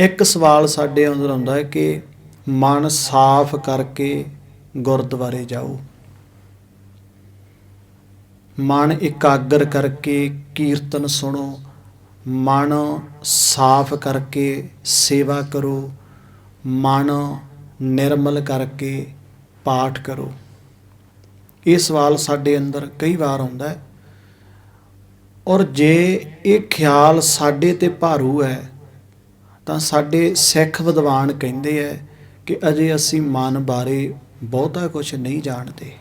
ਇੱਕ ਸਵਾਲ ਸਾਡੇ ਅੰਦਰ ਆਉਂਦਾ ਹੈ ਕਿ ਮਨ ਸਾਫ਼ ਕਰਕੇ ਗੁਰਦੁਆਰੇ ਜਾਓ। ਮਨ ਇਕਾਗਰ ਕਰਕੇ ਕੀਰਤਨ ਸੁਣੋ। ਮਨ ਸਾਫ਼ ਕਰਕੇ ਸੇਵਾ ਕਰੋ। ਮਨ ਨਿਰਮਲ ਕਰਕੇ ਪਾਠ ਕਰੋ। ਇਹ ਸਵਾਲ ਸਾਡੇ ਅੰਦਰ ਕਈ ਵਾਰ ਆਉਂਦਾ ਹੈ। ਔਰ ਜੇ ਇਹ ਖਿਆਲ ਸਾਡੇ ਤੇ ਭਾਰੂ ਹੈ ਤਾਂ ਸਾਡੇ ਸਿੱਖ ਵਿਦਵਾਨ ਕਹਿੰਦੇ ਐ ਕਿ ਅਜੇ ਅਸੀਂ ਮਨ ਬਾਰੇ ਬਹੁਤਾ ਕੁਝ ਨਹੀਂ ਜਾਣਦੇ।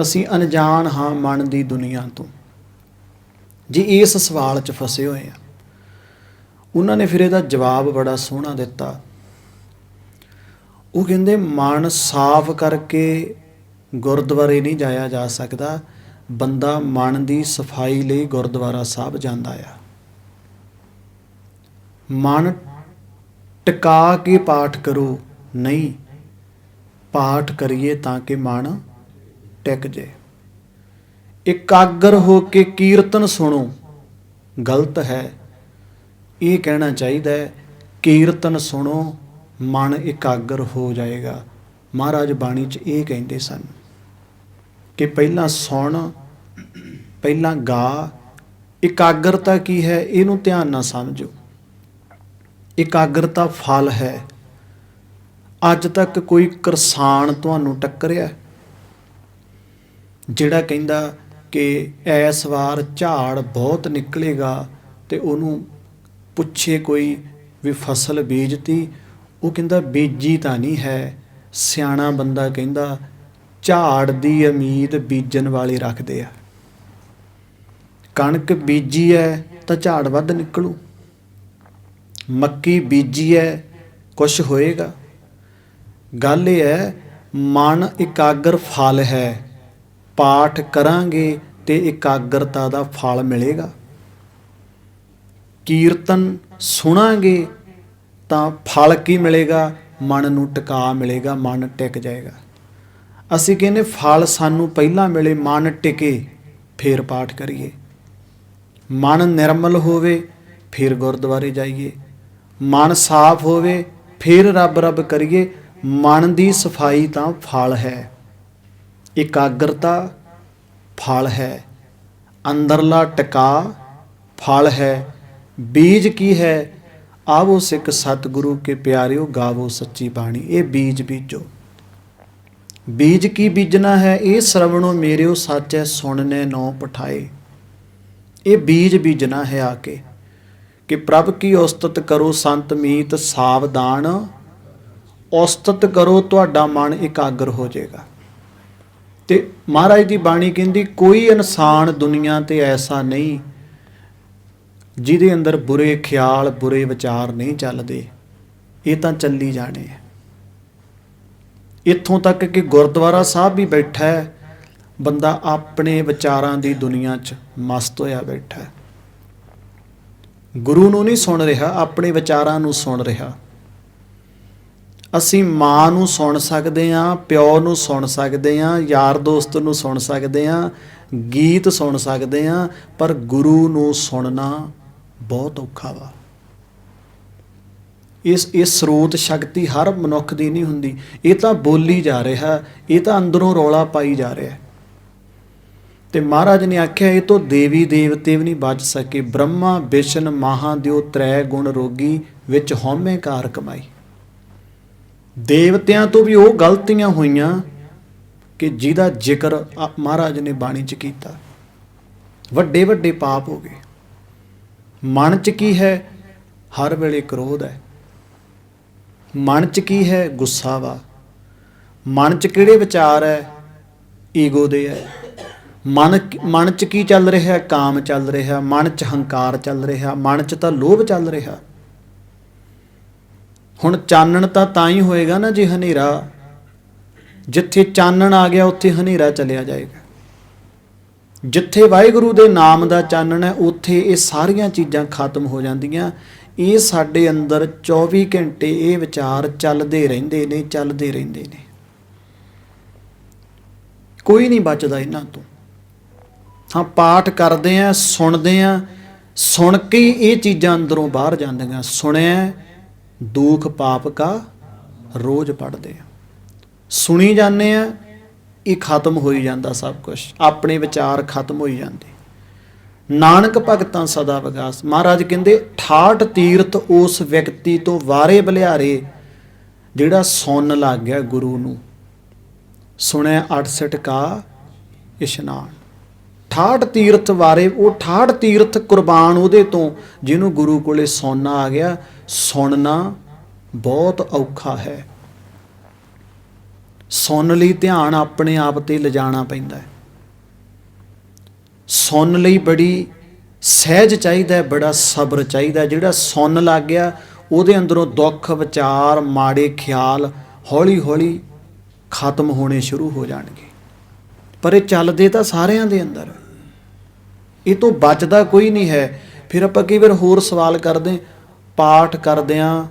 ਅਸੀਂ ਅਣਜਾਣ ਹਾਂ ਮਨ ਦੀ ਦੁਨੀਆ ਤੋਂ। ਜੀ ਇਸ ਸਵਾਲ 'ਚ ਫਸੇ ਹੋਏ ਆ। ਉਹਨਾਂ ਨੇ ਫਿਰ ਇਹਦਾ ਜਵਾਬ ਬੜਾ ਸੋਹਣਾ ਦਿੱਤਾ। ਉਹ ਕਹਿੰਦੇ, ਮਨ ਸਾਫ਼ ਕਰਕੇ ਗੁਰਦੁਆਰੇ ਨਹੀਂ ਜਾਇਆ ਜਾ ਸਕਦਾ। ਬੰਦਾ ਮਨ ਦੀ ਸਫ਼ਾਈ ਲਈ ਗੁਰਦੁਆਰਾ ਸਾਹਿਬ ਜਾਂਦਾ ਆ। ਮਨ ਟਿਕਾ ਕੇ ਪਾਠ ਕਰੋ। ਨਹੀਂ, ਪਾਠ ਕਰੀਏ ਤਾਂ ਕਿ ਮਨ ਟਿਕ ਜੇ। ਇਕਾਗਰ ਹੋ ਕੇ ਕੀਰਤਨ ਸੁਣੋ। ਗਲਤ ਹੈ। ਇਹ ਕਹਿਣਾ ਚਾਹੀਦਾ ਹੈ, ਕੀਰਤਨ ਸੁਣੋ, ਮਨ ਇਕਾਗਰ ਹੋ ਜਾਏਗਾ। ਮਹਾਰਾਜ ਬਾਣੀ 'ਚ ਇਹ ਕਹਿੰਦੇ ਸਨ ਕਿ ਪਹਿਲਾਂ ਸੁਣ, ਪਹਿਲਾਂ ਗਾ। ਇਕਾਗਰਤਾ ਕੀ ਹੈ? ਇਹਨੂੰ ਧਿਆਨ ਨਾਲ ਸਮਝੋ। ਇਕਾਗਰਤਾ ਫਲ ਹੈ। ਅੱਜ ਤੱਕ ਕੋਈ ਕਿਸਾਨ ਤੁਹਾਨੂੰ ਟੱਕਰਿਆ ਜਿਹੜਾ ਕਹਿੰਦਾ ਕਿ ਇਸ ਵਾਰ ਝਾੜ ਬਹੁਤ ਨਿਕਲੇਗਾ ਤੇ ਉਹਨੂੰ ਪੁੱਛੇ ਕੋਈ ਵੀ ਫਸਲ ਬੀਜਤੀ, ਉਹ ਕਹਿੰਦਾ ਬੀਜੀ ਤਾਂ ਨਹੀਂ ਹੈ। ਸਿਆਣਾ ਬੰਦਾ ਕਹਿੰਦਾ ਝਾੜ ਦੀ ਉਮੀਦ ਬੀਜਣ ਵਾਲੇ ਰੱਖਦੇ ਆ। ਕਣਕ ਬੀਜੀ ਹੈ ਤਾਂ ਝਾੜ ਵੱਧ ਨਿਕਲੂ। ਮੱਕੀ ਬੀਜੀ ਹੈ ਕੁਝ ਹੋਏਗਾ? ਗੱਲ ਇਹ ਹੈ, ਮਨ ਇਕਾਗਰ ਫਲ ਹੈ। ਪਾਠ ਕਰਾਂਗੇ ਤੇ ਇਕਾਗਰਤਾ ਦਾ ਫਲ ਮਿਲੇਗਾ। ਕੀਰਤਨ ਸੁਣਾਂਗੇ ਤਾਂ ਫਲ ਕੀ ਮਿਲੇਗਾ? ਮਨ ਨੂੰ ਟਿਕਾ ਮਿਲੇਗਾ, ਮਨ ਟਿਕ ਜਾਏਗਾ। ਅਸੀਂ ਕਹਿੰਦੇ ਫਲ ਸਾਨੂੰ ਪਹਿਲਾਂ ਮਿਲੇ, ਮਨ ਟਿਕੇ, ਫੇਰ ਪਾਠ ਕਰੀਏ। ਮਨ ਨਿਰਮਲ ਹੋਵੇ, ਫਿਰ ਗੁਰਦੁਆਰੇ ਜਾਈਏ। ਮਨ ਸਾਫ਼ ਹੋਵੇ, ਫਿਰ ਰੱਬ ਰੱਬ ਕਰੀਏ, ਮਨ ਦੀ ਸਫ਼ਾਈ ਤਾਂ ਫਲ ਹੈ। ਇਕਾਗਰਤਾ ਫਲ ਹੈ। ਅੰਦਰਲਾ ਟਿਕਾ ਫਲ ਹੈ। ਬੀਜ ਕੀ ਹੈ? ਆਵੋ ਸਿੱਖ ਸਤਿਗੁਰੂ ਕੇ ਪਿਆਰਿਓ, ਗਾਵੋ ਸੱਚੀ ਬਾਣੀ। ਇਹ ਬੀਜ ਬੀਜੋ। ਬੀਜ ਕੀ ਬੀਜਣਾ ਹੈ? ਇਹ ਸ਼ਰਵਣੋ ਮੇਰਿਓ ਸਾਚੈ ਸੁਣਨੇ ਨੋ ਪਠਾਏ। ਇਹ ਬੀਜ ਬੀਜਣਾ ਹੈ ਆ ਕੇ। ਕਿ ਪ੍ਰਭ ਕੀ ਉਸਤਤ ਕਰੋ ਸੰਤ ਮੀਤ ਸਾਵਧਾਨ ਉਸਤਤ ਕਰੋ ਤੁਹਾਡਾ ਮਨ ਇਕਾਗਰ ਹੋ ਜਾਏਗਾ। ਤੇ ਮਹਾਰਾਜ ਦੀ ਬਾਣੀ ਕਹਿੰਦੀ, ਕੋਈ ਇਨਸਾਨ ਦੁਨੀਆ ਤੇ ਐਸਾ ਨਹੀਂ ਜਿਹਦੇ ਅੰਦਰ ਬੁਰੇ ਖਿਆਲ, ਬੁਰੇ ਵਿਚਾਰ ਨਹੀਂ ਚੱਲਦੇ। ਇਹ ਤਾਂ ਚੱਲੀ ਜਾਣੇ ਆ। ਇੱਥੋਂ ਤੱਕ ਕਿ ਗੁਰਦੁਆਰਾ ਸਾਹਿਬ ਵੀ ਬੈਠਾ ਹੈ, ਬੰਦਾ ਆਪਣੇ ਵਿਚਾਰਾਂ ਦੀ ਦੁਨੀਆ 'ਚ ਮਸਤ ਹੋਇਆ ਬੈਠਾ ਹੈ। ਗੁਰੂ ਨੂੰ ਨਹੀਂ ਸੁਣ ਰਿਹਾ, ਆਪਣੇ ਵਿਚਾਰਾਂ ਨੂੰ ਸੁਣ ਰਿਹਾ। ਅਸੀਂ ਮਾਂ ਨੂੰ ਸੁਣ ਸਕਦੇ ਹਾਂ, ਪਿਓ ਨੂੰ ਸੁਣ ਸਕਦੇ ਹਾਂ, ਯਾਰ ਦੋਸਤ ਨੂੰ ਸੁਣ ਸਕਦੇ ਹਾਂ, ਗੀਤ ਸੁਣ ਸਕਦੇ ਹਾਂ, ਪਰ ਗੁਰੂ ਨੂੰ ਸੁਣਨਾ ਬਹੁਤ ਔਖਾ ਵਾ। ਇਸ ਇਸ ਸਰੋਤ ਸ਼ਕਤੀ ਹਰ ਮਨੁੱਖ ਦੀ ਨਹੀਂ ਹੁੰਦੀ। ਇਹ ਤਾਂ ਬੋਲੀ ਜਾ ਰਿਹਾ, ਇਹ ਤਾਂ ਅੰਦਰੋਂ ਰੌਲਾ ਪਾਈ ਜਾ ਰਿਹਾ। ਤੇ ਮਹਾਰਾਜ ਨੇ ਆਖਿਆ, ਇਹ ਤੋਂ ਦੇਵੀ ਦੇਵਤੇ ਵੀ ਨਹੀਂ ਬਚ ਸਕੇ। ਬ੍ਰਹਮਾ ਵਿਸ਼ਨ ਮਹਾਦੇਵ ਤ੍ਰੈ ਗੁਣ ਰੋਗੀ ਵਿੱਚ ਹਉਮੈ ਕਾਰ ਕਮਾਈ। ਦੇਵਤਿਆਂ ਤੋਂ ਵੀ ਉਹ ਗਲਤੀਆਂ ਹੋਈਆਂ ਕਿ ਜਿਹਦਾ ਜ਼ਿਕਰ ਮਹਾਰਾਜ ਨੇ ਬਾਣੀ 'ਚ ਕੀਤਾ। ਵੱਡੇ ਵੱਡੇ ਪਾਪ ਹੋ ਗਏ। ਮਨ 'ਚ ਕੀ ਹੈ? ਹਰ ਵੇਲੇ ਕ੍ਰੋਧ ਹੈ। ਮਨ 'ਚ ਕੀ ਹੈ? ਗੁੱਸਾ ਵਾ। ਮਨ 'ਚ ਕਿਹੜੇ ਵਿਚਾਰ ਹੈ? ਈਗੋ ਦੇ ਹੈ। ਮਨ ਮਨ 'ਚ ਕੀ ਚੱਲ ਰਿਹਾ, ਕਾਮ ਚੱਲ ਰਿਹਾ, ਮਨ 'ਚ ਹੰਕਾਰ ਚੱਲ ਰਿਹਾ, ਮਨ 'ਚ ਤਾਂ ਲੋਭ ਚੱਲ ਰਿਹਾ। ਹੁਣ ਚਾਨਣ ਤਾਂ ਤਾਂ ਹੀ ਹੋਏਗਾ ਨਾ ਜੇ ਹਨੇਰਾ। ਜਿੱਥੇ ਚਾਨਣ ਆ ਗਿਆ, ਉੱਥੇ ਹਨੇਰਾ ਚਲਿਆ ਜਾਏਗਾ। ਜਿੱਥੇ ਵਾਹਿਗੁਰੂ ਦੇ ਨਾਮ ਦਾ ਚਾਨਣ ਹੈ, ਉੱਥੇ ਇਹ ਸਾਰੀਆਂ ਚੀਜ਼ਾਂ ਖਤਮ ਹੋ ਜਾਂਦੀਆਂ। ਇਹ ਸਾਡੇ ਅੰਦਰ 24 ਘੰਟੇ ਇਹ ਵਿਚਾਰ ਚੱਲਦੇ ਰਹਿੰਦੇ ਨੇ, ਚੱਲਦੇ ਰਹਿੰਦੇ ਨੇ। ਕੋਈ ਨਹੀਂ ਬਚਦਾ ਇਹਨਾਂ ਤੋਂ। ਹਾਂ, ਪਾਠ ਕਰਦੇ ਆ, ਸੁਣਦੇ ਆ, ਸੁਣ ਕੇ ਹੀ ਇਹ ਚੀਜ਼ਾਂ ਅੰਦਰੋਂ ਬਾਹਰ ਜਾਂਦੀਆਂ। ਸੁਣਿਆ, ਦੁੱਖ ਪਾਪ ਕਾ ਰੋਜ਼ ਪੜਦੇ ਆ। ਸੁਣੀ ਜਾਂਦੇ ਆ, ਇਹ ਖਤਮ ਹੋਈ ਜਾਂਦਾ ਸਭ ਕੁਝ ਆਪਣੇ ਵਿਚਾਰ ਖਤਮ ਹੋਈ ਜਾਂਦੇ। ਨਾਨਕ ਭਗਤਾਂ ਸਦਾ ਵਿਗਾਸ। ਮਹਾਰਾਜ ਕਹਿੰਦੇ, ਠਾਠ ਤੀਰਥ ਉਸ ਵਿਅਕਤੀ ਤੋਂ ਵਾਰੇ ਬਲਿਆਰੇ ਜਿਹੜਾ ਸੁਣਨ ਲੱਗ ਗਿਆ ਗੁਰੂ ਨੂੰ। ਸੁਣਿਆ 68 ਕਾ ਇਸ਼ਨਾਨ। ਠਾਠ ਤੀਰਥ ਵਾਰੇ, ਉਹ ਠਾਠ ਤੀਰਥ ਕੁਰਬਾਨ ਉਹਦੇ ਤੋਂ, ਜਿਹਨੂੰ ਗੁਰੂ ਕੋਲੇ ਸੋਨਾ ਆ ਗਿਆ, ਸੁਣਨਾ ਬਹੁਤ ਔਖਾ ਹੈ। ਸੁਣ ਲਈ ਧਿਆਨ ਆਪਣੇ ਆਪ ਤੇ ਲਿਜਾਣਾ ਪੈਂਦਾ ਹੈ। ਸੁਣ ਲਈ ਬੜੀ ਸਹਿਜ ਚਾਹੀਦਾ ਬੜਾ ਸਬਰ ਚਾਹੀਦਾ ਜਿਹੜਾ ਸੁਣ ਲੱਗ ਗਿਆ, ਉਹਦੇ ਅੰਦਰੋਂ ਦੁੱਖ, ਵਿਚਾਰ, ਮਾੜੇ ਖਿਆਲ ਹੌਲੀ ਹੌਲੀ ਖਤਮ ਹੋਣੇ ਸ਼ੁਰੂ ਹੋ ਜਾਣਗੇ। ਪਰ ਇਹ ਚੱਲਦੇ ਤਾਂ ਸਾਰਿਆਂ ਦੇ ਅੰਦਰ। ਇਹ ਤੋਂ ਬਚਦਾ ਕੋਈ ਨਹੀਂ ਹੈ। ਫਿਰ ਆਪਾਂ ਕਈ ਵਾਰ ਹੋਰ ਸਵਾਲ ਕਰਦੇ ਪਾਠ ਕਰਦਿਆਂ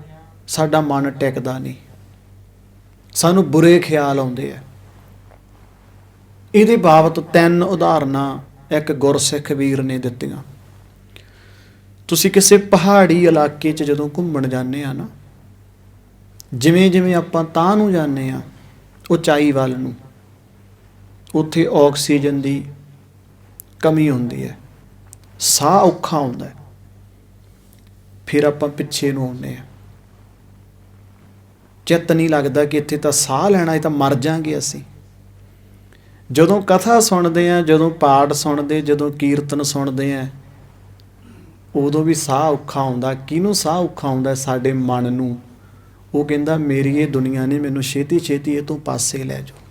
ਸਾਡਾ ਮਨ ਟਿਕਦਾ ਨਹੀਂ। ਸਾਨੂੰ ਬੁਰੇ ਖਿਆਲ ਆਉਂਦੇ ਆ। ਇਹਦੇ ਬਾਬਤ ਤਿੰਨ ਉਦਾਹਰਨਾਂ ਇੱਕ ਗੁਰਸਿੱਖ ਵੀਰ ਨੇ ਦਿੱਤੀਆਂ। ਤੁਸੀਂ ਕਿਸੇ ਪਹਾੜੀ ਇਲਾਕੇ 'ਚ ਜਦੋਂ ਘੁੰਮਣ ਜਾਂਦੇ ਆ ਨਾ ਜਿਵੇਂ ਜਿਵੇਂ ਆਪਾਂ ਤਾਂ ਨੂੰ ਜਾਂਦੇ ਆ ਉਚਾਈ ਵੱਲ ਨੂੰ, ਉੱਥੇ ਆਕਸੀਜਨ ਦੀ ਕਮੀ ਹੁੰਦੀ ਹੈ। ਸਾਹ ਔਖਾ ਹੁੰਦਾ ਹੈ। ਫਿਰ ਆਪਾਂ ਪਿੱਛੇ ਨੂੰ ਆਉਂਦੇ ਆ ਚਿੱਤ ਨਹੀਂ ਲੱਗਦਾ ਕਿ ਇੱਥੇ ਤਾਂ ਸਾਹ ਲੈਣਾ ਇਹ ਤਾਂ ਮਰ ਜਾਾਂਗੇ ਅਸੀਂ। ਜਦੋਂ ਕਥਾ ਸੁਣਦੇ ਆ ਜਦੋਂ ਪਾਠ ਸੁਣਦੇ ਜਦੋਂ ਕੀਰਤਨ ਸੁਣਦੇ ਆ ਉਦੋਂ ਵੀ ਸਾਹ ਔਖਾ ਆਉਂਦਾ। ਕਿਹਨੂੰ ਸਾਹ ਔਖਾ ਆਉਂਦਾ ਸਾਡੇ ਮਨ ਨੂੰ। ਉਹ ਕਹਿੰਦਾ, ਮੇਰੀ ਇਹ ਦੁਨੀਆ ਨੇ ਮੈਨੂੰ ਛੇਤੀ ਛੇਤੀ ਇਹ ਤੋਂ ਪਾਸੇ ਲੈ ਜਾਓ।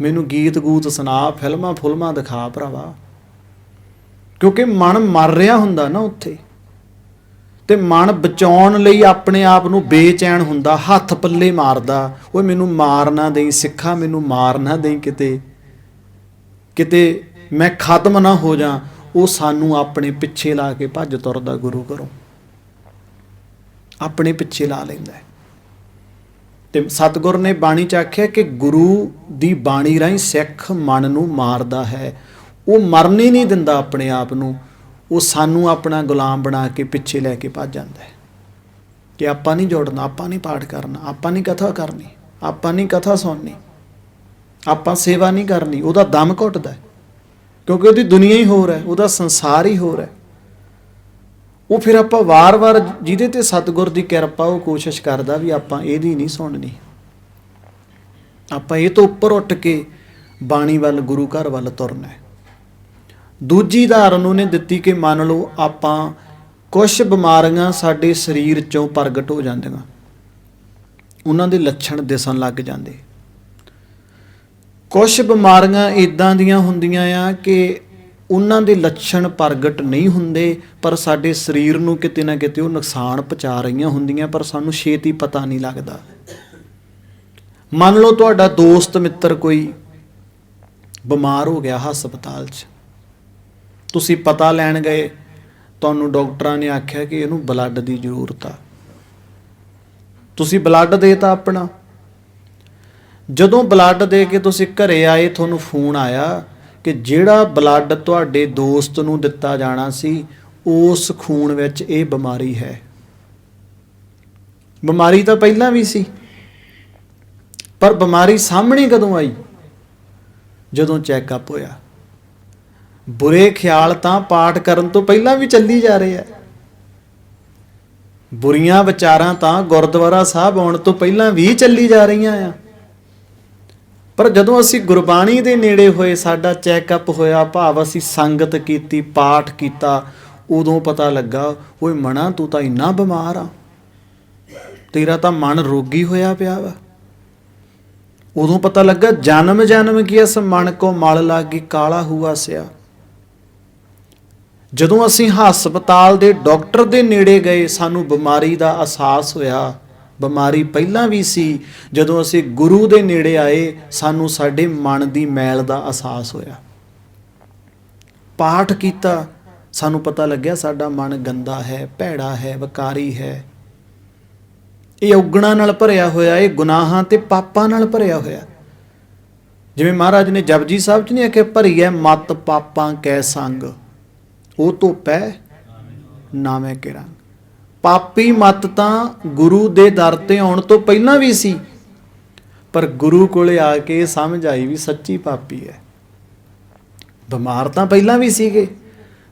ਮੈਨੂੰ ਗੀਤ ਗੂਤ ਸੁਣਾ, ਫਿਲਮਾਂ ਫੁਲਮਾਂ ਦਿਖਾ ਭਰਾਵਾ। ਕਿਉਂਕਿ ਮਨ ਮਰ ਰਿਹਾ ਹੁੰਦਾ ਨਾ ਉੱਥੇ। ਤੇ ਮਨ ਬਚਾਉਣ ਲਈ ਆਪਣੇ ਆਪ ਨੂੰ ਬੇਚੈਨ ਹੁੰਦਾ, ਹੱਥ ਪੱਲੇ ਮਾਰਦਾ। ਓਏ ਮੈਨੂੰ ਮਾਰ ਨਾ ਦੇਈ, ਸਿੱਖਾ ਮੈਨੂੰ ਮਾਰ ਨਾ ਦੇਈ ਕਿਤੇ। ਕਿਤੇ ਮੈਂ ਖਤਮ ਨਾ ਹੋ ਜਾ, ਉਹ ਸਾਨੂੰ ਆਪਣੇ ਪਿੱਛੇ ਲਾ ਕੇ ਭੱਜ ਤੁਰਦਾ ਗੁਰੂ ਘਰੋਂ। ਆਪਣੇ ਪਿੱਛੇ ਲਾ ਲੈਂਦਾ ਤੇ ਸਤਿਗੁਰ ਨੇ ਬਾਣੀ ਚ ਆਖਿਆ ਕਿ ਗੁਰੂ ਦੀ ਬਾਣੀ ਰਾਹੀਂ ਸਿੱਖ ਮਨ ਨੂੰ ਮਾਰਦਾ ਹੈ। ਉਹ ਮਰਨ ਹੀ ਨਹੀਂ ਦਿੰਦਾ ਆਪਣੇ ਆਪ ਨੂੰ। ਉਹ ਸਾਨੂੰ ਆਪਣਾ ਗੁਲਾਮ ਬਣਾ ਕੇ ਪਿੱਛੇ ਲੈ ਕੇ ਭੱਜ ਜਾਂਦਾ ਹੈ। ਕਿ ਆਪਾਂ ਨਹੀਂ ਜੋੜਨਾ, ਆਪਾਂ ਨਹੀਂ ਪਾਠ ਕਰਨਾ, ਆਪਾਂ ਨਹੀਂ ਕਥਾ ਕਰਨੀ, ਆਪਾਂ ਨਹੀਂ ਕਥਾ ਸੁਣਨੀ, ਆਪਾਂ ਸੇਵਾ ਨਹੀਂ ਕਰਨੀ, ਉਹਦਾ ਦਮ ਘੁੱਟਦਾ ਕਿਉਂਕਿ ਉਹਦੀ ਦੁਨੀਆ ਹੀ ਹੋਰ ਹੈ, ਉਹਦਾ ਸੰਸਾਰ ਹੀ ਹੋਰ ਹੈ। ਉਹ ਫਿਰ ਆਪਾਂ ਵਾਰ-ਵਾਰ ਜਿਹਦੇ ਤੇ ਸਤਿਗੁਰ ਦੀ ਕਿਰਪਾ, ਉਹ ਕੋਸ਼ਿਸ਼ ਕਰਦਾ ਵੀ ਆਪਾਂ ਇਹਦੀ ਨਹੀਂ ਸੁਣਨੀ। ਆਪਾਂ ਇਹ ਤੋਂ ਉੱਪਰ ਉੱਠ ਕੇ ਬਾਣੀ ਵੱਲ, ਗੁਰੂ ਘਰ ਵੱਲ ਤੁਰਨਾ ਹੈ। ਦੂਜੀ ਧਾਰਨ ਉਹਨੇ ਦਿੱਤੀ ਕਿ ਮੰਨ ਲਓ ਆਪਾਂ ਕੁਝ ਬਿਮਾਰੀਆਂ ਸਾਡੇ ਸਰੀਰ ਚੋਂ ਪ੍ਰਗਟ ਹੋ ਜਾਂਦੀਆਂ। ਉਹਨਾਂ ਦੇ ਲੱਛਣ ਦਿਸਣ ਲੱਗ ਜਾਂਦੇ। ਕੁਝ ਬਿਮਾਰੀਆਂ ਇਦਾਂ ਦੀਆਂ ਹੁੰਦੀਆਂ ਆ ਕਿ ਉਹਨਾਂ ਦੇ ਲੱਛਣ ਪ੍ਰਗਟ ਨਹੀਂ ਹੁੰਦੇ, ਪਰ ਸਾਡੇ ਸਰੀਰ ਨੂੰ ਕਿਤੇ ਨਾ ਕਿਤੇ ਉਹ ਨੁਕਸਾਨ ਪਹੁੰਚਾ ਰਹੀਆਂ ਹੁੰਦੀਆਂ, ਪਰ ਸਾਨੂੰ ਛੇਤੀ ਪਤਾ ਨਹੀਂ ਲੱਗਦਾ। ਮੰਨ ਲਓ ਤੁਹਾਡਾ ਦੋਸਤ, ਮਿੱਤਰ ਕੋਈ ਬਿਮਾਰ ਹੋ ਗਿਆ ਹਸਪਤਾਲ 'ਚ। ਤੁਸੀਂ ਪਤਾ ਲੈਣ ਗਏ, ਤੁਹਾਨੂੰ ਡਾਕਟਰਾਂ ਨੇ ਆਖਿਆ ਕਿ ਇਹਨੂੰ ਬਲੱਡ ਦੀ ਜ਼ਰੂਰਤ ਆ। ਤੁਸੀਂ ਬਲੱਡ ਦੇਤਾ ਆਪਣਾ। ਜਦੋਂ ਬਲੱਡ ਦੇ ਕੇ ਤੁਸੀਂ ਘਰੇ ਆਏ, ਤੁਹਾਨੂੰ ਫੋਨ ਆਇਆ ਕਿ ਜਿਹੜਾ ਬਲੱਡ ਤੁਹਾਡੇ ਦੋਸਤ ਨੂੰ ਦਿੱਤਾ ਜਾਣਾ ਸੀ, ਉਸ ਖੂਨ ਵਿੱਚ ਇਹ ਬਿਮਾਰੀ ਹੈ। ਬਿਮਾਰੀ ਤਾਂ ਪਹਿਲਾਂ ਵੀ ਸੀ, ਪਰ ਬਿਮਾਰੀ ਸਾਹਮਣੇ ਕਦੋਂ ਆਈ? ਜਦੋਂ ਚੈੱਕਅਪ ਹੋਇਆ। ਬੁਰੇ ਖਿਆਲ ਤਾਂ ਪਾਠ ਕਰਨ ਤੋਂ ਪਹਿਲਾਂ ਵੀ ਚੱਲੀ ਜਾ ਰਹੇ ਆ। ਬੁਰੀਆਂ ਵਿਚਾਰਾਂ ਤਾਂ ਗੁਰਦੁਆਰਾ ਸਾਹਿਬ ਆਉਣ ਤੋਂ ਪਹਿਲਾਂ ਵੀ ਚੱਲੀ ਜਾ ਰਹੀਆਂ ਆ। ਪਰ ਜਦੋਂ ਅਸੀਂ ਗੁਰਬਾਣੀ ਦੇ ਨੇੜੇ ਹੋਏ, ਸਾਡਾ ਚੈੱਕਅਪ ਹੋਇਆ, ਭਾਵ ਅਸੀਂ ਸੰਗਤ ਕੀਤੀ, ਪਾਠ ਕੀਤਾ, ਉਦੋਂ ਪਤਾ ਲੱਗਾ, ਓਏ ਮਣਾ, ਤੂੰ ਤਾਂ ਇੰਨਾ ਬਿਮਾਰ ਆ। ਤੇਰਾ ਤਾਂ ਮਨ ਰੋਗੀ ਹੋਇਆ ਪਿਆ ਵਾ। ਉਦੋਂ ਪਤਾ ਲੱਗਾ, ਜਨਮ ਜਨਮ ਕੀ ਇਸ ਮਨ ਕੋ ਮਲ ਲਾਗੀ, ਕਾਲਾ ਹੁਆ ਸਿਆ। ਜਦੋਂ ਅਸੀਂ ਹਸਪਤਾਲ ਦੇ ਡਾਕਟਰ ਦੇ ਨੇੜੇ ਗਏ, ਸਾਨੂੰ ਬਿਮਾਰੀ ਦਾ ਅਹਿਸਾਸ ਹੋਇਆ। ਬਿਮਾਰੀ ਪਹਿਲਾਂ ਵੀ ਸੀ, ਜਦੋਂ ਅਸੀਂ ਗੁਰੂ ਦੇ ਨੇੜੇ ਆਏ, ਸਾਨੂੰ ਸਾਡੇ ਮਨ ਦੀ ਮੈਲ ਦਾ ਅਹਿਸਾਸ ਹੋਇਆ। ਪਾਠ ਕੀਤਾ, ਸਾਨੂੰ ਪਤਾ ਲੱਗਿਆ ਸਾਡਾ ਮਨ ਗੰਦਾ ਹੈ, ਭੈੜਾ ਹੈ, ਵਿਕਾਰੀ ਹੈ। ਇਹ ਔਗਣਾ ਨਾਲ ਭਰਿਆ ਹੋਇਆ, ਇਹ ਗੁਨਾਹਾਂ ਤੇ ਪਾਪਾਂ ਨਾਲ ਭਰਿਆ ਹੋਇਆ। ਜਿਵੇਂ ਮਹਾਰਾਜ ਨੇ ਜਪਜੀ ਸਾਹਿਬ ਚ ਨਹੀਂ ਆਖਿਆ, ਭਰੀ ਹੈ ਮਤ ਪਾਪਾਂ ਕੈ ਸੰਗ, ਉਹ ਧੋਪੈ ਨਾ ਮੈਂ ਕਿਰਾਂ। ਪਾਪੀ ਮਤ ਤਾਂ ਗੁਰੂ ਦੇ ਦਰ ਤੇ ਆਉਣ ਤੋਂ ਪਹਿਲਾਂ ਵੀ ਸੀ। ਪਰ ਗੁਰੂ ਕੋਲੇ ਆ ਕੇ ਸਮਝ ਆਈ ਵੀ ਸੱਚੀ ਪਾਪੀ ਹੈ। ਬਿਮਾਰ ਤਾਂ ਪਹਿਲਾਂ ਵੀ ਸੀਗੇ।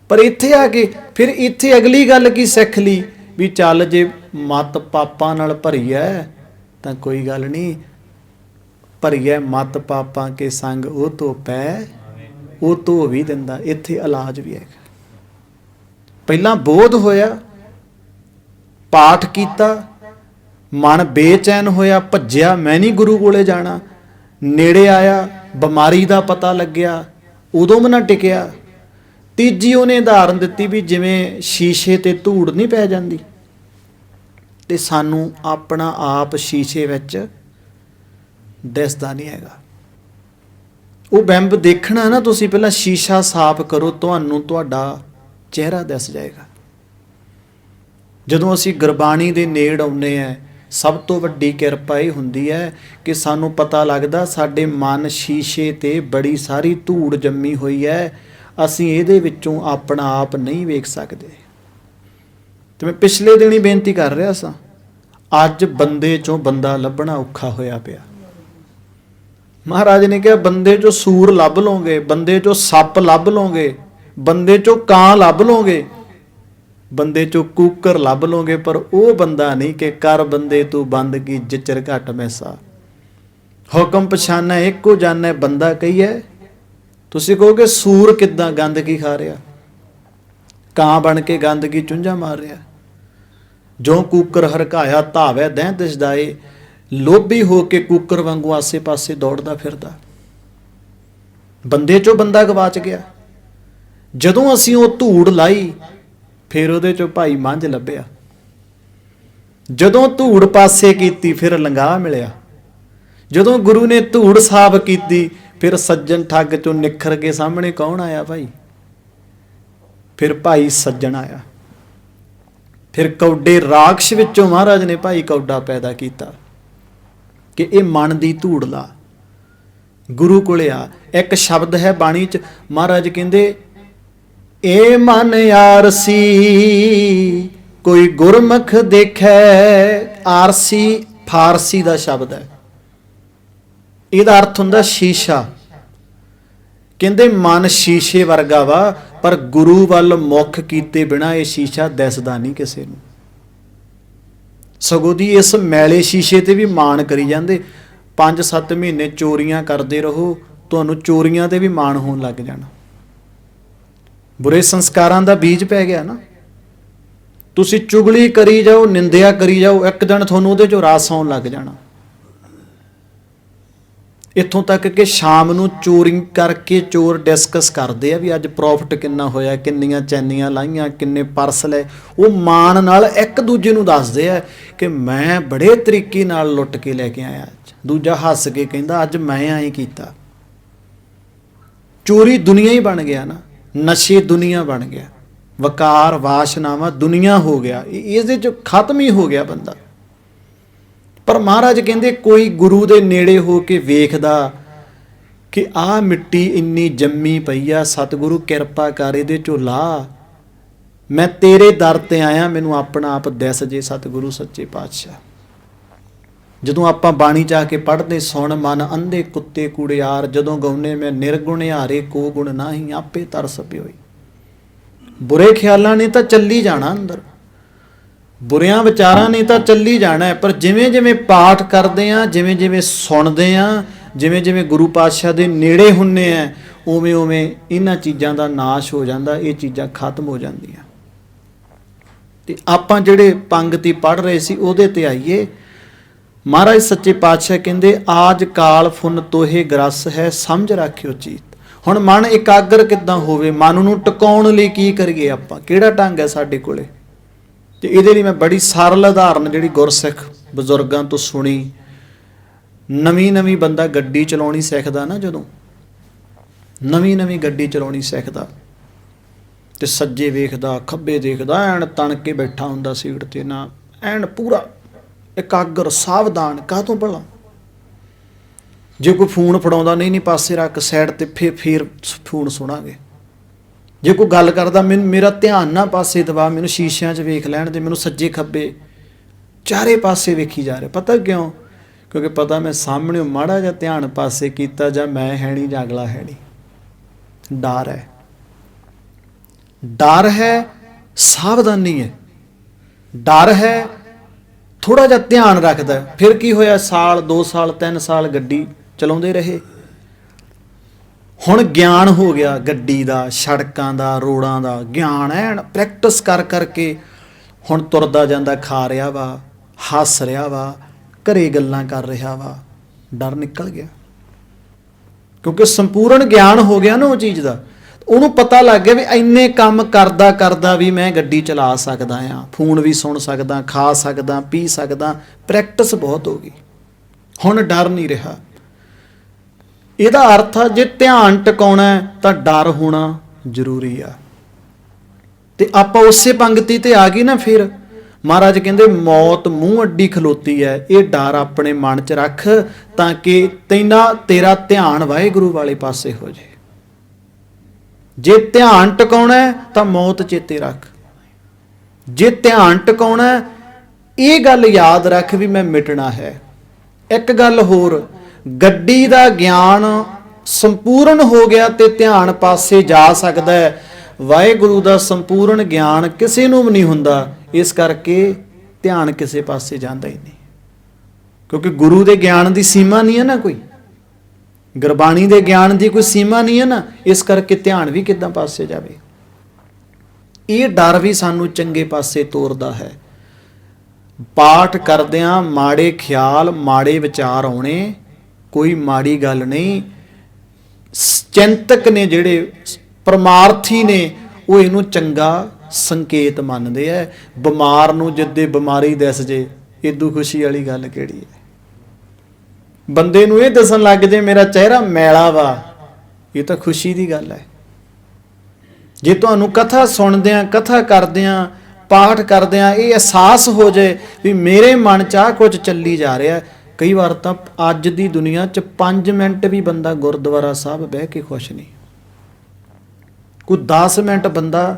ਪਰ ਇੱਥੇ ਆ ਕੇ ਫਿਰ ਇੱਥੇ ਅਗਲੀ ਗੱਲ ਕੀ ਸਿੱਖ ਲਈ ਵੀ ਚੱਲ ਜੇ ਮਤ ਪਾਪਾਂ ਨਾਲ ਭਰੀ ਹੈ, ਤਾਂ ਕੋਈ ਗੱਲ ਨਹੀਂ। ਭਰੀ ਹੈ ਮਤ ਪਾਪਾਂ ਕੇ ਸੰਗ ਉਹ ਤੋਂ ਪੈ ਉਹ ਤੋਂ ਵੀ ਦਿੰਦਾ। ਇੱਥੇ ਇਲਾਜ ਵੀ ਹੈਗਾ। ਪਹਿਲਾਂ ਬੋਧ ਹੋਇਆ ਪਾਠ ਕੀਤਾ, ਮਨ ਬੇਚੈਨ ਹੋਇਆ, ਭੱਜਿਆ, ਮੈਂ ਨਹੀਂ ਗੁਰੂ ਕੋਲੇ ਜਾਣਾ। ਨੇੜੇ ਆਇਆ, ਬਿਮਾਰੀ ਦਾ ਪਤਾ ਲੱਗਿਆ, ਉਦੋਂ ਵੀ ਨਾ ਟਿਕਿਆ। ਤੀਜੀ ਉਹਨੇ ਉਦਾਹਰਨ ਦਿੱਤੀ ਵੀ ਜਿਵੇਂ ਸ਼ੀਸ਼ੇ ਤੇ ਧੂੜ ਨਹੀਂ ਪੈ ਜਾਂਦੀ। ਤੇ ਸਾਨੂੰ ਆਪਣਾ ਆਪ ਸ਼ੀਸ਼ੇ ਵਿੱਚ ਦਿਸਦਾ ਨਹੀਂ ਹੈਗਾ। ਉਹ ਬੈਂਬ ਦੇਖਣਾ ਨਾ ਤੁਸੀਂ, ਪਹਿਲਾਂ ਸ਼ੀਸ਼ਾ ਸਾਫ਼ ਕਰੋ, ਤੁਹਾਨੂੰ ਤੁਹਾਡਾ ਚਿਹਰਾ ਦਿਸ ਜਾਏਗਾ। ਜਦੋਂ ਅਸੀਂ ਗੁਰਬਾਣੀ ਦੇ ਨੇੜ ਆਉਂਦੇ ਆ ਸਭ ਤੋਂ ਵੱਡੀ ਕਿਰਪਾ ਇਹ ਹੁੰਦੀ ਹੈ ਕਿ ਸਾਨੂੰ ਪਤਾ ਲੱਗਦਾ ਸਾਡੇ ਮਨ ਸ਼ੀਸ਼ੇ ਤੇ ਬੜੀ ਸਾਰੀ ਧੂੜ ਜੰਮੀ ਹੋਈ ਹੈ। ਅਸੀਂ ਇਹਦੇ ਵਿੱਚੋਂ ਆਪਣਾ ਆਪ ਨਹੀਂ ਵੇਖ ਸਕਦੇ। ਤੇ ਮੈਂ ਪਿਛਲੇ ਦਿਨ ਹੀ ਬੇਨਤੀ ਕਰ ਰਿਹਾ ਸਾਂ, ਅੱਜ ਬੰਦੇ ਚੋਂ ਬੰਦਾ ਲੱਭਣਾ ਔਖਾ ਹੋਇਆ ਪਿਆ। ਮਹਾਰਾਜ ਨੇ ਕਿਹਾ, ਬੰਦੇ ਚੋਂ ਸੂਰ ਲੱਭ ਲੋਗੇ ਬੰਦੇ ਚੋਂ ਸੱਪ ਲੱਭ ਲੋਗੇ ਬੰਦੇ ਚੋਂ ਕਾਂ ਲੱਭ ਲੋਗੇ ਬੰਦੇ ਚੋਂ ਕੂਕਰ ਲੱਭ ਲੋਗੇ ਪਰ ਉਹ ਬੰਦਾ ਨਹੀਂ ਕਿ ਕਰ ਬੰਦੇ ਤੂੰ ਬੰਦਗੀ ਜਿਚਰ ਘਟ ਮੈਸਾ। ਹੁਕਮ ਪਛਾਨਾ ਇੱਕੋ ਜਾਣੈ ਬੰਦਾ ਕਹੀਏ ਤੁਸੀਂ ਕਹੋਗੇ ਸੂਰ ਕਿਦਾਂ ਗੰਦਗੀ ਖਾ ਰਿਹਾ? ਕਾਂ ਬਣ ਕੇ ਗੰਦਗੀ ਚੁੰਝਾ ਮਾਰ ਰਿਹਾ? ਜੋ ਕੂਕਰ ਹਰਕਾਇਆ ਧਾਵੈ ਦਹਿ ਦਿਸਦਾਏ ਲੋਭੀ ਹੋ ਕੇ ਕੂਕਰ ਵਾਂਗੂ ਆਸੇ-ਪਾਸੇ ਦੌੜਦਾ ਫਿਰਦਾ। ਬੰਦੇ ਚੋਂ ਬੰਦਾ ਗਵਾਚ ਗਿਆ। ਜਦੋਂ ਅਸੀਂ ਉਹ ਧੂੜ ਲਾਈ ਫਿਰ ਉਹਦੇ ਚੋਂ ਭਾਈ ਮੰਝ ਲੱਭਿਆ। ਜਦੋਂ ਧੂੜ ਪਾਸੇ ਕੀਤੀ, ਫਿਰ ਲੰਗਾ ਮਿਲਿਆ। ਜਦੋਂ ਗੁਰੂ ਨੇ ਧੂੜ ਸਾਫ਼ ਕੀਤੀ, ਫਿਰ ਸੱਜਣ ਠੱਗ ਚੋਂ ਨਿਖਰ ਕੇ ਸਾਹਮਣੇ ਕੌਣ ਆਇਆ ਭਾਈ? ਫਿਰ ਭਾਈ ਸੱਜਣ ਆਇਆ। ਫਿਰ ਕੌਡੇ ਰਾਖਸ਼ ਵਿੱਚੋਂ ਮਹਾਰਾਜ ਨੇ ਭਾਈ ਕੌਡਾ ਪੈਦਾ ਕੀਤਾ ਕਿ ਇਹ ਮਨ ਦੀ ਧੂੜ ਲਾ। ਗੁਰੂ ਕੋਲੇ ਆ। ਇੱਕ ਸ਼ਬਦ ਹੈ ਬਾਣੀ ਚ, ਮਹਾਰਾਜ ਕਹਿੰਦੇ ਏ ਮਨ ਆਰਸੀ, ਕੋਈ ਗੁਰਮੁਖ ਦੇਖੈ, ਆਰਸੀ ਫਾਰਸੀ ਦਾ ਸ਼ਬਦ ਹੈ। ਇਹਦਾ ਅਰਥ ਹੁੰਦਾ ਸ਼ੀਸ਼ਾ। ਕਹਿੰਦੇ ਮਨ ਸ਼ੀਸ਼ੇ ਵਰਗਾ ਵਾ, ਪਰ ਗੁਰੂ ਵੱਲ ਮੁਖ ਕੀਤੇ ਬਿਨਾ ਇਹ ਸ਼ੀਸ਼ਾ ਦਿਸਦਾ ਨਹੀਂ ਕਿਸੇ ਨੂੰ। ਸਗੋਂ ਦੀ ਇਸ ਮੈਲੇ ਸ਼ੀਸ਼ੇ ਤੇ ਵੀ ਮਾਣ ਕਰੀ ਜਾਂਦੇ। 5-7 ਮਹੀਨੇ ਚੋਰੀਆਂ ਕਰਦੇ ਰਹੋ, ਤੁਹਾਨੂੰ ਚੋਰੀਆਂ ਤੇ ਵੀ ਮਾਣ ਹੋਣ ਲੱਗ ਜਾਣਾ। ਬੁਰੇ ਸੰਸਕਾਰਾਂ ਦਾ ਬੀਜ ਪੈ ਗਿਆ ਨਾ। ਤੁਸੀਂ ਚੁਗਲੀ ਕਰੀ ਜਾਓ, ਨਿੰਦਿਆ ਕਰੀ ਜਾਓ, ਇੱਕ ਦਿਨ ਤੁਹਾਨੂੰ ਉਹਦੇ ਚੋਂ ਰਾਸ ਆਉਣ ਲੱਗ ਜਾਣਾ। ਇੱਥੋਂ ਤੱਕ ਕਿ ਸ਼ਾਮ ਨੂੰ ਚੋਰੀ ਕਰਕੇ ਚੋਰ ਡਿਸਕਸ ਕਰਦੇ ਆ ਵੀ ਅੱਜ ਪ੍ਰੋਫਿਟ ਕਿੰਨਾ ਹੋਇਆ, ਕਿੰਨੀਆਂ ਚੈਨੀਆਂ ਲਾਈਆਂ, ਕਿੰਨੇ ਪਰਸ ਲਏ। ਉਹ ਮਾਣ ਨਾਲ ਇੱਕ ਦੂਜੇ ਨੂੰ ਦੱਸਦੇ ਆ ਕਿ ਮੈਂ ਬੜੇ ਤਰੀਕੇ ਨਾਲ ਲੁੱਟ ਕੇ ਲੈ ਕੇ ਆਇਆ ਅੱਜ। ਦੂਜਾ ਹੱਸ ਕੇ ਕਹਿੰਦਾ, ਅੱਜ ਮੈਂ ਐਂ ਕੀਤਾ। ਚੋਰੀ ਦੁਨੀਆ ਹੀ ਬਣ ਗਿਆ ਨਾ। ਨਸ਼ੇ ਦੁਨੀਆ ਬਣ ਗਿਆ। ਵਕਾਰ, ਵਾਸ਼ਨਾਵਾਂ ਦੁਨੀਆ ਹੋ ਗਿਆ। ਇਹ- ਇਹਦੇ ਚ ਖਤਮ ਹੀ ਹੋ ਗਿਆ ਬੰਦਾ। ਪਰ ਮਹਾਰਾਜ ਕਹਿੰਦੇ, ਕੋਈ ਗੁਰੂ ਦੇ ਨੇੜੇ ਹੋ ਕੇ ਵੇਖਦਾ ਕਿ ਆਹ ਮਿੱਟੀ ਇੰਨੀ ਜੰਮੀ ਪਈ ਆ, ਸਤਿਗੁਰੂ ਕਿਰਪਾ ਕਰ ਇਹਦੇ ਚੋਂ ਲਾ। ਮੈਂ ਤੇਰੇ ਦਰ ਤੇ ਆਇਆ, ਮੈਨੂੰ ਆਪਣਾ ਆਪ ਦਿਸ ਜੇ ਸਤਿਗੁਰੂ ਸੱਚੇ ਪਾਤਸ਼ਾਹ। ਜਦੋਂ ਆਪਾਂ ਬਾਣੀ ਜਾ ਕੇ ਪੜ੍ਹਦੇ ਸੁਣ, ਮਨ ਅੰਧੇ ਕੁੱਤੇ ਕੂੜਿਆਰ, ਜਦੋਂ ਗਾਉਨੇ ਮੈਂ ਨਿਰਗੁਣ ਹਾਰੇ, ਕੋ ਗੁਣ ਨਾਹੀ, ਆਪੇ ਤਰਸ ਪਿਓਈ। ਬੁਰੇ ਖਿਆਲਾਂ ਨੇ ਤਾਂ ਚੱਲੀ ਜਾਣਾ ਅੰਦਰ। ਬੁਰਿਆਂ ਵਿਚਾਰਾਂ ਨੇ ਤਾਂ ਚੱਲੀ ਜਾਣਾ, ਪਰ ਜਿਵੇਂ ਜਿਵੇਂ ਪਾਠ ਕਰਦੇ ਆ, ਜਿਵੇਂ ਜਿਵੇਂ ਸੁਣਦੇ ਆ, ਜਿਵੇਂ ਜਿਵੇਂ ਗੁਰੂ ਪਾਤਸ਼ਾਹ ਦੇ ਨੇੜੇ ਹੁੰਨੇ ਆ, ਉਵੇਂ ਉਵੇਂ ਇਹਨਾਂ ਚੀਜ਼ਾਂ ਦਾ ਨਾਸ਼ ਹੋ ਜਾਂਦਾ, ਇਹ ਚੀਜ਼ਾਂ ਖਤਮ ਹੋ ਜਾਂਦੀਆਂ। ਤੇ ਆਪਾਂ ਜਿਹੜੇ ਪੰਗਤੀ ਪੜ ਰਹੇ ਸੀ, ਉਹਦੇ ਤੇ ਆਈਏ। ਮਹਾਰਾਜ ਸੱਚੇ ਪਾਤਸ਼ਾਹ ਕਹਿੰਦੇ, ਆਜ ਕਾਲ ਫੁਨ ਤੋਹੇ ਗਰਸ ਹੈ, ਸਮਝ ਰੱਖਿਓ ਚੀਤ। ਹੁਣ ਮਨ ਇਕਾਗਰ ਕਿੱਦਾਂ ਹੋਵੇ? ਮਨ ਨੂੰ ਟਿਕਾਉਣ ਲਈ ਕੀ ਕਰੀਏ ਆਪਾਂ? ਕਿਹੜਾ ਢੰਗ ਹੈ ਸਾਡੇ ਕੋਲੇ? ਤੇ ਇਹਦੇ ਲਈ ਮੈਂ ਬੜੀ ਸਰਲ ਉਦਾਹਰਨ ਜਿਹੜੀ ਗੁਰਸਿੱਖ ਬਜ਼ੁਰਗਾਂ ਤੋਂ ਸੁਣੀ। ਨਵੀਂ ਨਵੀਂ ਬੰਦਾ ਗੱਡੀ ਚਲਾਉਣੀ ਸਿੱਖਦਾ ਨਾ ਜਦੋਂ। ਨਵੀਂ ਨਵੀਂ ਗੱਡੀ ਚਲਾਉਣੀ ਸਿੱਖਦਾ। ਤੇ ਸੱਜੇ ਵੇਖਦਾ, ਖੱਬੇ ਦੇਖਦਾ, ਐਨ ਤਣ ਕੇ ਬੈਠਾ ਹੁੰਦਾ ਸੀਟ ਤੇ ਨਾ, ਐਨ ਪੂਰਾ ਇਕਾਗਰ ਸਾਵਧਾਨ ਕਾਹ ਤੋਂ ਭਲਾ? ਜੇ ਕੋਈ ਫੋਨ ਫੜਾਉਂਦਾ, ਨਹੀਂ ਨਹੀਂ, ਪਾਸੇ ਰੱਖ, ਸਾਈਡ ਤੇ ਫੇਰ ਫੇਰ ਫੋਨ ਸੁਣਾਂਗੇ। ਜੇ ਕੋਈ ਗੱਲ ਕਰਦਾ, ਮੈਨੂੰ, ਮੇਰਾ ਧਿਆਨ ਨਾ ਪਾਸੇ ਦਵਾ, ਮੈਨੂੰ ਸ਼ੀਸ਼ਿਆਂ 'ਚ ਵੇਖ ਲੈਣ ਦੇ, ਮੈਨੂੰ ਸੱਜੇ ਖੱਬੇ ਚਾਰੇ ਪਾਸੇ ਵੇਖੀ ਜਾ ਰਿਹਾ। ਪਤਾ ਕਿਉਂ? ਕਿਉਂਕਿ ਪਤਾ ਮੈਂ ਸਾਹਮਣੇ ਮਾੜਾ ਜਿਹਾ ਧਿਆਨ ਪਾਸੇ ਕੀਤਾ ਜਾਂ ਮੈਂ ਹੈ ਨਹੀਂ ਜਾਂ ਅਗਲਾ ਹੈ ਨਹੀਂ। ਡਰ ਹੈ। ਡਰ ਹੈ, ਸਾਵਧਾਨੀ ਹੈ। ਡਰ ਹੈ ਥੋੜਾ ਜਿਹਾ ਧਿਆਨ ਰੱਖਦਾ ਫਿਰ ਕੀ ਹੋਇਆ? ਸਾਲ 2 ਸਾਲ 3 ਸਾਲ ਗੱਡੀ ਚਲਾਉਂਦੇ ਰਹੇ। ਹੁਣ ਗਿਆਨ ਹੋ ਗਿਆ ਗੱਡੀ ਦਾ, ਸੜਕਾਂ ਦਾ ਰੋਡਾਂ ਦਾ। ਗਿਆਨ ਐਨ ਪ੍ਰੈਕਟਿਸ ਕਰ ਕਰਕੇ ਹੁਣ ਤੁਰਦਾ ਜਾਂਦਾ, ਖਾ ਰਿਹਾ ਵਾ, ਹੱਸ ਰਿਹਾ ਵਾ, ਘਰੇ ਗੱਲਾਂ ਕਰ ਰਿਹਾ ਵਾ। ਡਰ ਨਿਕਲ ਗਿਆ। ਕਿਉਂਕਿ ਸੰਪੂਰਨ ਗਿਆਨ ਹੋ ਗਿਆ ਨਾ ਉਹ ਚੀਜ਼ ਦਾ। ਉਹਨੂੰ ਪਤਾ ਲੱਗ ਗਿਆ ਵੀ ਇੰਨੇ ਕੰਮ ਕਰਦਾ ਕਰਦਾ ਵੀ ਮੈਂ ਗੱਡੀ ਚਲਾ ਸਕਦਾ ਆ ਫੋਨ ਵੀ ਸੁਣ ਸਕਦਾ, ਖਾ ਸਕਦਾ, ਪੀ ਸਕਦਾ ਪ੍ਰੈਕਟਿਸ ਬਹੁਤ ਹੋ ਗਈ। ਹੁਣ ਡਰ ਨਹੀਂ ਰਿਹਾ। ਇਹਦਾ ਅਰਥ ਆ, ਜੇ ਧਿਆਨ ਟਿਕਾਉਣਾ ਤਾਂ ਡਰ ਹੋਣਾ ਜ਼ਰੂਰੀ ਆ। ਤੇ ਆਪਾਂ ਉਸੇ ਪੰਗਤੀ ਤੇ ਆ ਗਈ ਨਾ ਫਿਰ। ਮਹਾਰਾਜ ਕਹਿੰਦੇ, ਮੌਤ ਮੂੰਹ ਅੱਡੀ ਖਲੋਤੀ ਹੈ, ਇਹ ਡਰ ਆਪਣੇ ਮਨ 'ਚ ਰੱਖ ਤਾਂ ਕਿ ਤੈਨਾ ਤੇਰਾ ਧਿਆਨ ਵਾਹਿਗੁਰੂ ਵਾਲੇ ਪਾਸੇ ਹੋ ਜਾਏ ਜੇ ਧਿਆਨ ਟਿਕਾਉਣਾ ਤਾਂ ਮੌਤ ਚੇਤੇ ਰੱਖ। ਜੇ ਧਿਆਨ ਟਿਕਾਉਣਾ ਇਹ ਗੱਲ ਯਾਦ ਰੱਖ ਵੀ ਮੈਂ ਮਿਟਣਾ ਹੈ। ਇੱਕ ਗੱਲ ਹੋਰ, ਗੱਡੀ ਦਾ ਗਿਆਨ ਸੰਪੂਰਨ ਹੋ ਗਿਆ ਤੇ ਧਿਆਨ ਪਾਸੇ ਜਾ ਸਕਦਾ ਹੈ। ਵਾਹਿਗੁਰੂ ਦਾ ਸੰਪੂਰਨ ਗਿਆਨ ਕਿਸੇ ਨੂੰ ਵੀ ਨਹੀਂ ਹੁੰਦਾ। ਇਸ ਕਰਕੇ ਧਿਆਨ ਕਿਸੇ ਪਾਸੇ ਜਾਂਦਾ ਹੀ ਨਹੀਂ। ਕਿਉਂਕਿ ਗੁਰੂ ਦੇ ਗਿਆਨ ਦੀ ਸੀਮਾ ਨਹੀਂ ਹੈ ਨਾ ਕੋਈ। ਗੁਰਬਾਣੀ ਦੇ ਗਿਆਨ ਦੀ ਕੋਈ ਸੀਮਾ ਨਹੀਂ ਹੈ ਨਾ, ਇਸ ਕਰਕੇ ਧਿਆਨ ਵੀ ਕਿੱਦਾਂ ਪਾਸੇ ਜਾਵੇ। ਇਹ ਡਰ ਵੀ ਸਾਨੂੰ ਚੰਗੇ ਪਾਸੇ ਤੋਰਦਾ ਹੈ। ਪਾਠ ਕਰਦਿਆਂ ਮਾੜੇ ਖਿਆਲ, ਮਾੜੇ ਵਿਚਾਰ ਆਉਣੇ, ਕੋਈ ਮਾੜੀ ਗੱਲ ਨਹੀਂ। ਚਿੰਤਕ ਨੇ ਜਿਹੜੇ ਪਰਮਾਰਥੀ ਨੇ, ਉਹ ਇਹਨੂੰ ਚੰਗਾ ਸੰਕੇਤ ਮੰਨਦੇ ਐ ਬਿਮਾਰ ਨੂੰ ਜਿੱਦੇ ਬਿਮਾਰੀ ਦਿਸ ਜੇ ਇਦੋਂ ਖੁਸ਼ੀ ਵਾਲੀ ਗੱਲ ਕਿਹੜੀ ਹੈ? ਬੰਦੇ ਨੂੰ ਇਹ ਦੱਸਣ ਲੱਗ ਜੇ, ਮੇਰਾ ਚਿਹਰਾ ਮੈਲਾ ਵਾ। ਇਹ ਤਾਂ ਖੁਸ਼ੀ ਦੀ ਗੱਲ ਹੈ। ਜੇ ਤੁਹਾਨੂੰ ਕਥਾ ਸੁਣਦਿਆਂ ਕਥਾ ਕਰਦਿਆਂ ਪਾਠ ਕਰਦਿਆਂ ਇਹ ਅਹਿਸਾਸ ਹੋ ਜਾਏ ਵੀ ਮੇਰੇ ਮਨ 'ਚ ਆ ਕੁਝ ਚੱਲੀ ਜਾ ਰਿਹਾ ਕਈ ਵਾਰ ਤਾਂ ਅੱਜ ਦੀ ਦੁਨੀਆ 'ਚ 5 ਮਿੰਟ ਵੀ ਬੰਦਾ ਗੁਰਦੁਆਰਾ ਸਾਹਿਬ ਬਹਿ ਕੇ ਖੁਸ਼ ਨਹੀਂ। ਕੋਈ 10 ਮਿੰਟ ਬੰਦਾ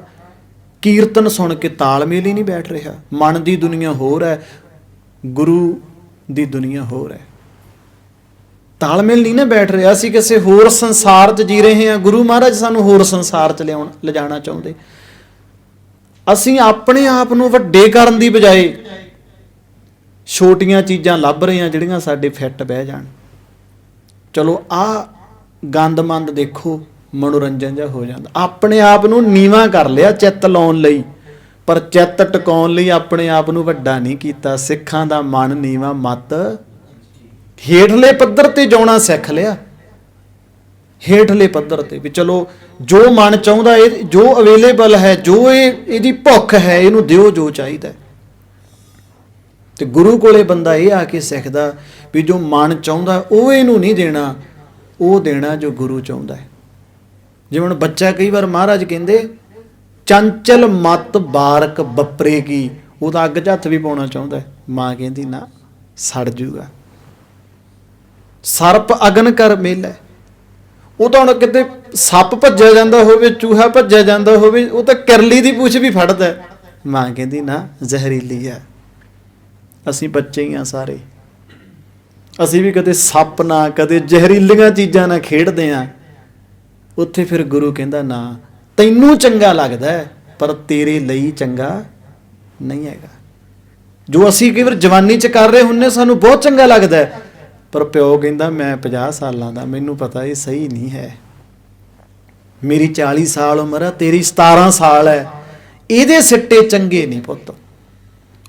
ਕੀਰਤਨ ਸੁਣ ਕੇ ਤਾਲਮੇਲ ਹੀ ਨਹੀਂ ਬੈਠ ਰਿਹਾ। ਮਨ ਦੀ ਦੁਨੀਆ ਹੋਰ ਹੈ, ਗੁਰੂ ਦੀ ਦੁਨੀਆ ਹੋਰ ਹੈ। ਤਾਲਮੇਲ ਨਹੀਂ ਨਾ ਬੈਠ ਰਿਹਾ ਅਸੀਂ ਕਿਸੇ ਹੋਰ ਸੰਸਾਰ 'ਚ ਜੀ ਰਹੇ ਹਾਂ। ਗੁਰੂ ਮਹਾਰਾਜ ਸਾਨੂੰ ਹੋਰ ਸੰਸਾਰ 'ਚ ਲਿਆਉਣ ਲਿਜਾਣਾ ਚਾਹੁੰਦੇ। ਅਸੀਂ ਆਪਣੇ ਆਪ ਨੂੰ ਵੱਡੇ ਕਰਨ ਦੀ ਬਜਾਏ ਛੋਟੀਆਂ ਚੀਜ਼ਾਂ ਲੱਭ ਰਹੇ ਹਾਂ ਜਿਹੜੀਆਂ ਸਾਡੇ ਫਿੱਟ ਬਹਿ ਜਾਣ। ਚਲੋ, ਆ ਗੰਦਮੰਦ ਦੇਖੋ, ਮਨੋਰੰਜਨ ਜਿਹਾ ਹੋ ਜਾਂਦਾ। ਆਪਣੇ ਆਪ ਨੂੰ ਨੀਵਾ ਕਰ ਲਿਆ ਚਿੱਤ ਲਾਉਣ ਲਈ। ਪਰ ਚਿੱਤ ਟਿਕਾਉਣ ਲਈ ਆਪਣੇ ਆਪ ਨੂੰ ਵੱਡਾ ਨਹੀਂ ਕੀਤਾ। ਸਿੱਖਾਂ ਦਾ ਮਨ ਨੀਵਾ ਮਤ ਹੇਠਲੇ ਪੱਧਰ ਤੇ ਜਾਣਾ ਸਿੱਖ ਲਿਆ। ਹੇਠਲੇ ਪੱਧਰ ਤੇ ਵੀ ਚਲੋ, ਜੋ ਮਨ ਚਾਹੁੰਦਾ ਇਹ, ਜੋ ਅਵੇਲੇਬਲ ਹੈ, ਜੋ ਇਹ, ਇਹਦੀ ਭੁੱਖ ਹੈ, ਇਹਨੂੰ ਦਿਓ ਜੋ ਚਾਹੀਦਾ। ਹੈ। ਤੇ ਗੁਰੂ ਕੋਲੇ ਬੰਦਾ ਇਹ ਆ ਕੇ ਸਿੱਖਦਾ ਵੀ ਜੋ ਮਨ ਚਾਹੁੰਦਾ, ਉਹ ਇਹਨੂੰ ਨਹੀਂ ਦੇਣਾ, ਉਹ ਦੇਣਾ ਜੋ ਗੁਰੂ ਚਾਹੁੰਦਾ ਹੈ। ਜਿਵੇਂ ਬੱਚਾ ਕਈ ਵਾਰ ਮਹਾਰਾਜ ਕਹਿੰਦੇ, ਚੰਚਲ ਮਤ ਬਾਰਕ ਬੱਪਰੇ ਕੀ ਉਹ ਤਾਂ ਅੱਗ 'ਚ ਹੱਥ ਵੀ ਪਾਉਣਾ ਚਾਹੁੰਦਾ ਮਾਂ ਕਹਿੰਦੀ, ਨਾ, ਸੜ ਜੂਗਾ। ਸਰਪ ਅਗਨ ਕਰ ਮੇਲਾ। ਉਹ ਤਾਂ ਹੁਣ ਕਿਤੇ ਸੱਪ ਭੱਜਿਆ ਜਾਂਦਾ ਹੋਵੇ, ਚੂਹਾ ਭੱਜਿਆ ਜਾਂਦਾ ਹੋਵੇ, ਉਹ ਤਾਂ ਕਿਰਲੀ ਦੀ ਪੂਛ ਵੀ ਫੜਦਾ ਮਾਂ ਕਹਿੰਦੀ, ਨਾ, ਜ਼ਹਿਰੀਲੀ ਹੈ। ਅਸੀਂ ਬੱਚੇ ਹੀ ਆ ਸਾਰੇ। ਅਸੀਂ ਵੀ ਕਦੇ ਸੱਪ ਨਾ, ਕਦੇ ਜ਼ਹਿਰੀਲੀਆਂ ਚੀਜ਼ਾਂ ਨਾਲ ਖੇਡਦੇ ਆ ਉੱਥੇ ਫਿਰ ਗੁਰੂ ਕਹਿੰਦਾ, ਨਾ, ਤੈਨੂੰ ਚੰਗਾ ਲੱਗਦਾ ਪਰ ਤੇਰੇ ਲਈ ਚੰਗਾ ਨਹੀਂ ਹੈਗਾ। ਜੋ ਅਸੀਂ ਕਈ ਵਾਰ ਜਵਾਨੀ ਚ ਕਰ ਰਹੇ ਹੁੰਨੇ ਸਾਨੂੰ ਬਹੁਤ ਚੰਗਾ ਲੱਗਦਾ ਪਰ ਪਿਓ ਕਹਿੰਦਾ, ਮੈਂ 50 ਸਾਲਾਂ ਦਾ, ਮੈਨੂੰ ਪਤਾ ਇਹ ਸਹੀ ਨਹੀਂ ਹੈ। ਮੇਰੀ 40 ਸਾਲ ਉਮਰ ਆ, ਤੇਰੀ 17 ਸਾਲ ਹੈ। ਇਹਦੇ ਸਿੱਟੇ ਚੰਗੇ ਨਹੀਂ ਪੁੱਤ।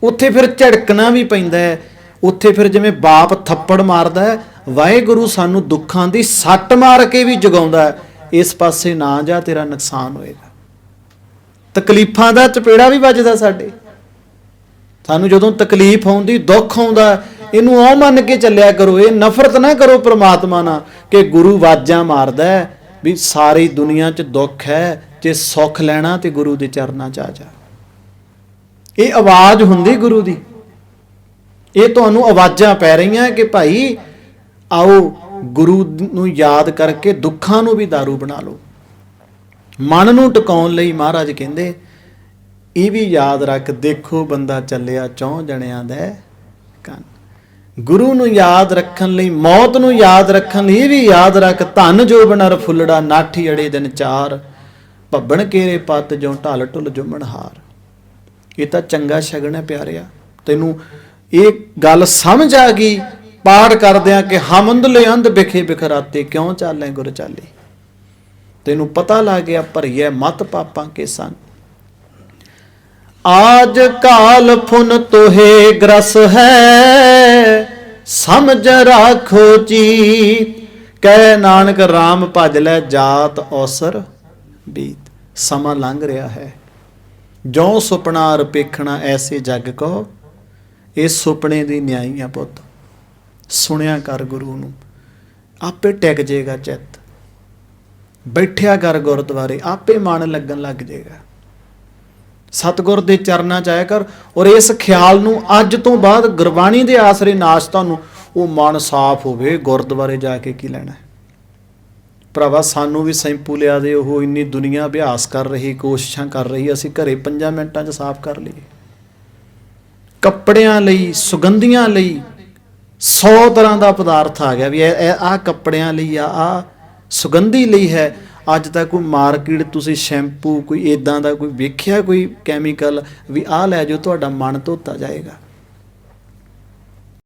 ਉੱਥੇ ਫਿਰ ਝੜਕਣਾ ਵੀ ਪੈਂਦਾ ਹੈ। ਉੱਥੇ ਫਿਰ ਜਿਵੇਂ ਬਾਪ ਥੱਪੜ ਮਾਰਦਾ ਹੈ, ਵਾਹਿਗੁਰੂ ਸਾਨੂੰ ਦੁੱਖਾਂ ਦੀ ਸੱਟ ਮਾਰ ਕੇ ਵੀ ਜਗਾਉਂਦਾ ਹੈ। ਇਸ ਪਾਸੇ ਨਾ ਜਾ, ਤੇਰਾ ਨੁਕਸਾਨ ਹੋਏਗਾ। ਤਕਲੀਫਾਂ ਦਾ ਚਪੇੜਾ ਵੀ ਵੱਜਦਾ ਸਾਡੇ। ਸਾਨੂੰ ਜਦੋਂ ਤਕਲੀਫ ਆਉਂਦੀ, ਦੁੱਖ ਆਉਂਦਾ ਇਹਨੂੰ ਉਹ ਮੰਨ ਕੇ ਚੱਲਿਆ ਕਰੋ, ਇਹ ਨਫ਼ਰਤ ਨਾ ਕਰੋ ਪ੍ਰਮਾਤਮਾ ਨਾਲ ਕਿ ਗੁਰੂ ਵਾਜਾਂ ਮਾਰਦਾ ਵੀ ਸਾਰੀ ਦੁਨੀਆ 'ਚ ਦੁੱਖ ਹੈ, ਜੇ ਸੁੱਖ ਲੈਣਾ ਤੇ ਗੁਰੂ ਦੇ ਚਰਨਾਂ 'ਚ ਆ ਜਾ। ਇਹ ਆਵਾਜ਼ ਹੁੰਦੀ ਗੁਰੂ ਦੀ। ਇਹ ਤੁਹਾਨੂੰ ਆਵਾਜ਼ਾਂ ਪੈ ਰਹੀਆਂ ਕਿ ਭਾਈ ਆਓ ਗੁਰੂ ਨੂੰ ਯਾਦ ਕਰਕੇ ਦੁੱਖਾਂ ਨੂੰ ਵੀ दारू ਬਣਾ ਲਓ। ਮਨ ਨੂੰ ਟਿਕਾਉਣ ਲਈ ਮਹਾਰਾਜ ਕਹਿੰਦੇ, ਇਹ ਵੀ ਯਾਦ ਰੱਖ, ਦੇਖੋ ਬੰਦਾ ਚੱਲਿਆ ਚੌਂ ਜਣਿਆਂ ਦਾ ਕੰਨ। ਗੁਰੂ ਨੂੰ ਯਾਦ ਰੱਖਣ ਲਈ, ਮੌਤ ਨੂੰ ਯਾਦ ਰੱਖਣ ਲਈ ਵੀ ਯਾਦ ਰੱਖ, ਧਨ ਜੋ ਬਨਰ ਫੁੱਲੜਾ, ਨਾਠੀ ਅੜੇ ਦਿਨ ਚਾਰ, ਭੱਬਣ ਕੇਰੇ ਪੱਤ ਜੋ ਢਲ ਢੁਲ ਜੁਮਣ ਹਾਰ। ਇਹ ਤਾਂ ਚੰਗਾ ਸ਼ਗਨ ਹੈ ਪਿਆਰਿਆ। ਤੈਨੂੰ ਇਹ ਗੱਲ ਸਮਝ ਆ ਗਈ ਪਾੜ ਕਰਦਿਆਂ ਕਿ ਹਮੰਦਲੇ ਅੰਧ ਬਿਖੇ ਬਿਖਰਾਤੇ, ਕਿਉਂ ਚਾਲੇ ਗੁਰ ਚਾਲੇ? ਤੈਨੂੰ ਪਤਾ ਲੱਗ ਗਿਆ, ਭਰੀਐ ਮਤ ਪਾਪਾਂ ਕੇ ਸੰਗ। ਆਜ ਕਾਲ ਫੁਨ ਤੋਹੇ ਗ੍ਰਸ ਹੈ। ਸਮਝ ਰਾਖੋ ਜੀ ਕਹਿ ਨਾਨਕ RAM ਭਜ ਲੈ ਜਾਤ ਔਸਰ ਬੀਤ ਸਮਾਂ ਲੰਘ ਰਿਹਾ ਹੈ। ਜੋ ਸੁਪਨਾ ਰਪੇਖਣਾ ਐਸੇ ਜੱਗ ਕੋ, ਇਹ ਸੁਪਨੇ ਦੀ ਨਿਆਈ ਆ ਪੁੱਤ। ਸੁਣਿਆ ਕਰ ਗੁਰੂ ਨੂੰ। ਆਪੇ ਟਿਕ ਜਾਏਗਾ ਚਿੱਤ। ਬੈਠਿਆ ਕਰ ਗੁਰਦੁਆਰੇ, ਆਪੇ ਮਨ ਲੱਗਣ ਲੱਗ ਜਾਏਗਾ ਸਤਿਗੁਰ ਦੇ ਚਰਨਾਂ ਚ ਆਇਆ ਕਰ ਔਰ ਇਸ ਖਿਆਲ ਨੂੰ ਅੱਜ ਤੋਂ ਬਾਅਦ ਗੁਰਬਾਣੀ ਦੇ ਆਸਰੇ ਨਾਸ਼ ਤੁਹਾਨੂੰ ਉਹ ਮਨ ਸਾਫ਼ ਹੋਵੇ, ਗੁਰਦੁਆਰੇ ਜਾ ਕੇ ਕੀ ਲੈਣਾ ਭਰਾਵਾ, ਸਾਨੂੰ ਵੀ ਸੈਂਪੂ ਲਿਆ ਦੇ, ਉਹ ਇੰਨੀ ਦੁਨੀਆ ਅਭਿਆਸ ਕਰ ਰਹੀ, ਕੋਸ਼ਿਸ਼ਾਂ ਕਰ ਰਹੀ, ਅਸੀਂ ਘਰੇ 5 ਮਿੰਟਾਂ 'ਚ ਸਾਫ਼ ਕਰ ਲਈਏ। ਕੱਪੜਿਆਂ ਲਈ, ਸੁਗੰਧੀਆਂ ਲਈ 100 ਤਰ੍ਹਾਂ ਦਾ ਪਦਾਰਥ ਆ ਗਿਆ ਵੀ ਇਹ ਆਹ ਕੱਪੜਿਆਂ ਲਈ ਆ ਆ ਸੁਗੰਧੀ ਲਈ ਹੈ ਅੱਜ ਤੱਕ ਕੋਈ ਮਾਰਕੀਟ, ਤੁਸੀਂ ਸ਼ੈਂਪੂ, ਕੋਈ ਇਦਾਂ ਦਾ ਕੋਈ ਵੇਖਿਆ ਕੋਈ ਕੈਮੀਕਲ ਵੀ ਆਹ ਲੈ ਜਾਓ, ਤੁਹਾਡਾ ਮਨ ਧੋਤਾ ਜਾਏਗਾ।